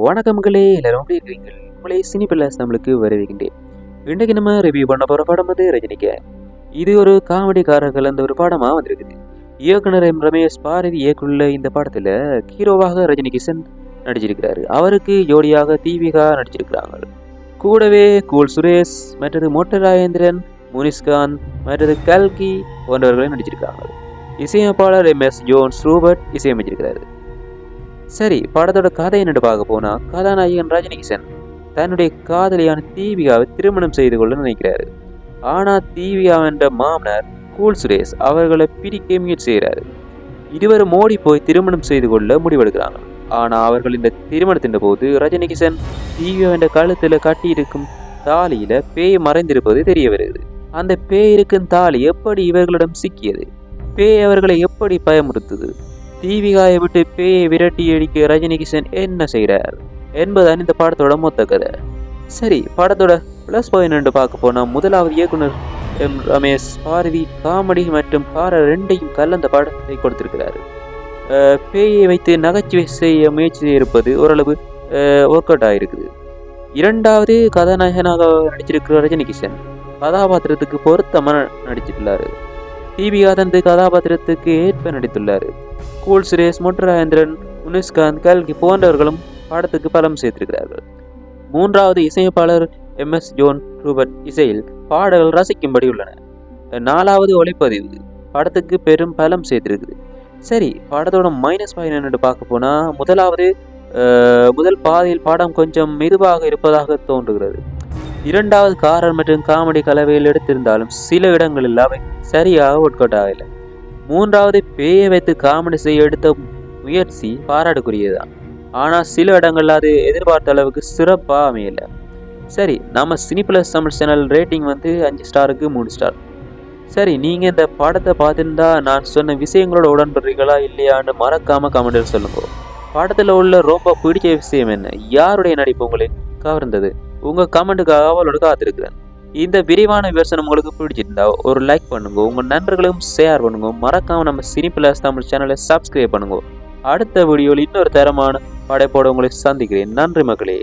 வணக்கம் எல்லாரும் எப்படி இருக்கீங்க? உங்களை சினி பிளாஸ் நம்மளுக்கு வரவேற்கின்றேன். இன்றைக்கு நம்ம ரிவ்யூ பண்ண போகிற படம் வந்து ரஜினிக்க. இது ஒரு காமெடிக்காரர் கலந்த ஒரு படமாக வந்திருக்குது. இயக்குனர் எம். ரமேஷ் பாரதி இயக்குள்ள இந்த படத்தில் ஹீரோவாக ரஜினி கிஷன் நடிச்சிருக்கிறாரு. அவருக்கு ஜோடியாக தீபிகா நடிச்சிருக்கிறாங்க. கூடவே கூல் சுரேஷ் மற்றது மொட்ட ராஜேந்திரன் முனிஷ்கான் மற்றது கல்கி போன்றவர்களும் நடிச்சிருக்காங்க. இசையமைப்பாளர் எம். எஸ். ஜோன்ஸ் ரூபர்ட் இசையமைச்சிருக்கிறாரு. சரி படத்தோட கதை என்னட்டு பார்க்க போனா கதாநாயகன் ரஜினிகிஷன் தன்னுடைய காதலியான தீபிகாவை திருமணம் செய்து கொள்ள நினைக்கிறாரு. ஆனா தீபிகா என்ற மாமனார் கூல் சுரேஷ் அவர்களை பிடிக்க முயற்சி செய்கிறாரு இருவரும் மோடி போய் திருமணம் செய்து கொள்ள முடிவெடுக்கிறாங்க. ஆனா அவர்கள் இந்த திருமணத்தின் போது ரஜினிகிஷன் தீபிகா என்ற கழுத்துல கட்டியிருக்கும் தாலியில பேய் மறைந்திருப்பது தெரிய வருகிறது. அந்த பேய் இருக்கும் தாலி எப்படி இவர்களிடம் சிக்கியது? பேய் அவர்களை எப்படி பயமுறுத்துது? தீபிகாவை விட்டு பேயை விரட்டி அடிக்க ரஜினிகிஷன் என்ன செய்கிறார் என்பதுதான் இந்த படத்தோட மொத்த கதை. சரி படத்தோட ப்ளஸ் பாயிண்ட் பார்க்க போனால் முதலாவது இயக்குனர் எம். ரமேஷ் பாரதி காமெடி மற்றும் பார ரெண்டையும் கலந்த படத்தை கொடுத்திருக்கிறார். பேயை வைத்து நகைச்சுவை செய்ய முயற்சி இருப்பது ஓரளவு ஒர்க் அவுட் ஆகிருக்குது இரண்டாவது கதாநாயகனாக நடிச்சிருக்கிற ரஜினிகிஷன். கதாபாத்திரத்துக்கு பொருத்தமாக நடிச்சிட்டுள்ளாரு தீபிகா தனது கதாபாத்திரத்துக்கு ஏற்ப நடித்துள்ளார். கூல் சுரேஷ் மொட்டராஜேந்திரன் முனிஷ்காந்த் கல்கி போன்றவர்களும் பாடத்துக்கு பலம் சேர்த்திருக்கிறார்கள். மூன்றாவது இசையமைப்பாளர் எம் எஸ் ஜோன் ரூபர்ட் இசையில் பாடல்கள் ரசிக்கும்படி உள்ளன. நாலாவது ஒளிப்பதிவு படத்துக்கு பெரும் பலம் சேர்த்திருக்குது. சரி படத்தோட மைனஸ் பாயிண்ட் என்னன்னு பார்க்க போனால் முதலாவது முதல் பாதையில் பாடம் கொஞ்சம் மெதுவாக இருப்பதாக தோன்றுகிறது. இரண்டாவது காரர் மற்றும் காமெடி கலவையில் எடுத்திருந்தாலும் சில இடங்களில் அவை சரியாக ஒர்க் ஆகலை மூன்றாவது பேயை வைத்து காமெடி செய்ய எடுத்த முயற்சி பாராட்டுக்குரியதுதான் ஆனால் சில இடங்கள்ல அது எதிர்பார்த்த அளவுக்கு சிறப்பாக அமையல. சரி நம்ம cine plus Tamil channel rating வந்து அஞ்சு ஸ்டாருக்கு மூணு ஸ்டார். சரி நீங்கள் இந்த படத்தை பார்த்துருந்தா நான் சொன்ன விஷயங்களோட உடன்படுறீங்களா இல்லையான்னு மறக்காமல் கமெண்டில் சொல்லுங்க. படத்தில் உள்ள ரொம்ப பிடிச்ச விஷயம் என்ன? யாருடைய நடிப்பு உங்களை கவர்ந்தது? உங்கள் கமெண்ட்டுக்காக அவளோட காத்திருக்கிறேன். இந்த விரிவான விமர்சனம் உங்களுக்கு பிடிச்சிருந்தா ஒரு லைக் பண்ணுங்க உங்கள் நண்பர்களும் ஷேர் பண்ணுங்க. மறக்காமல் நம்ம சினி பிளஸ் தமிழ் சேனலை சப்ஸ்கிரைப் பண்ணுங்க. அடுத்த வீடியோவில் இன்னொரு தரமான படைப்போடு உங்களை சந்திக்கிறேன். நன்றி மக்களே.